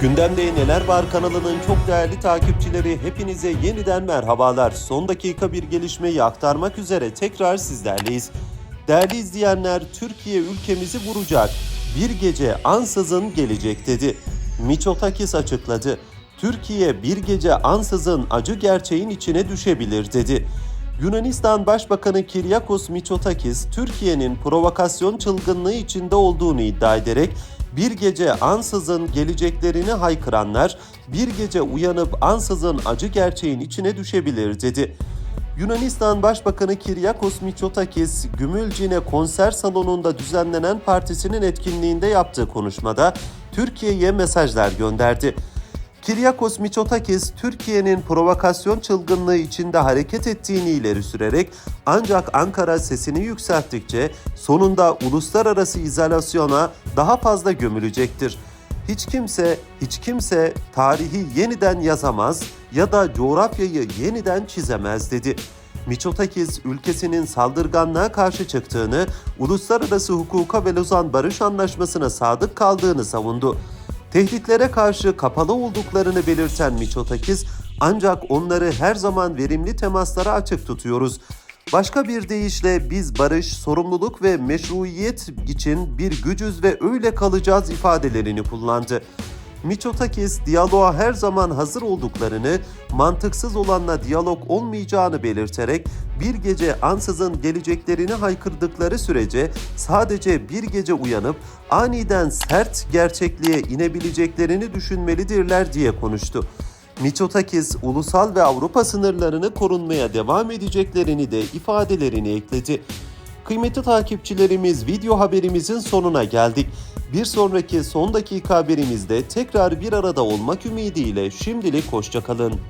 Gündemde Neler Var kanalının çok değerli takipçileri hepinize yeniden merhabalar. Son dakika bir gelişmeyi aktarmak üzere tekrar sizlerleyiz. Değerli izleyenler Türkiye ülkemizi vuracak. Bir gece ansızın gelecek dedi. Miçotakis açıkladı. Türkiye bir gece ansızın acı gerçeğin içine düşebilir dedi. Yunanistan Başbakanı Kiryakos Mitsotakis, Türkiye'nin provokasyon çılgınlığı içinde olduğunu iddia ederek bir gece ansızın geleceklerini haykıranlar bir gece uyanıp ansızın acı gerçeğin içine düşebilir dedi. Yunanistan Başbakanı Kiryakos Mitsotakis, Gümülcine konser salonunda düzenlenen partisinin etkinliğinde yaptığı konuşmada Türkiye'ye mesajlar gönderdi. Kiryakos Mitsotakis, Türkiye'nin provokasyon çılgınlığı içinde hareket ettiğini ileri sürerek ancak Ankara sesini yükselttikçe sonunda uluslararası izolasyona daha fazla gömülecektir. Hiç kimse, hiç kimse tarihi yeniden yazamaz ya da coğrafyayı yeniden çizemez dedi. Mitsotakis ülkesinin saldırganlığa karşı çıktığını, uluslararası hukuka ve Lozan Barış Anlaşması'na sadık kaldığını savundu. Tehditlere karşı kapalı olduklarını belirten Mitsotakis, ancak onları her zaman verimli temaslara açık tutuyoruz. Başka bir deyişle biz barış, sorumluluk ve meşruiyet için bir gücüz ve öyle kalacağız ifadelerini kullandı. Mitsotakis, diyaloğa her zaman hazır olduklarını, mantıksız olanla diyalog olmayacağını belirterek bir gece ansızın geleceklerini haykırdıkları sürece sadece bir gece uyanıp aniden sert gerçekliğe inebileceklerini düşünmelidirler diye konuştu. Mitsotakis, ulusal ve Avrupa sınırlarını korunmaya devam edeceklerini de ifadelerini ekledi. Kıymetli takipçilerimiz video haberimizin sonuna geldik. Bir sonraki son dakika haberimizde tekrar bir arada olmak ümidiyle şimdilik hoşçakalın.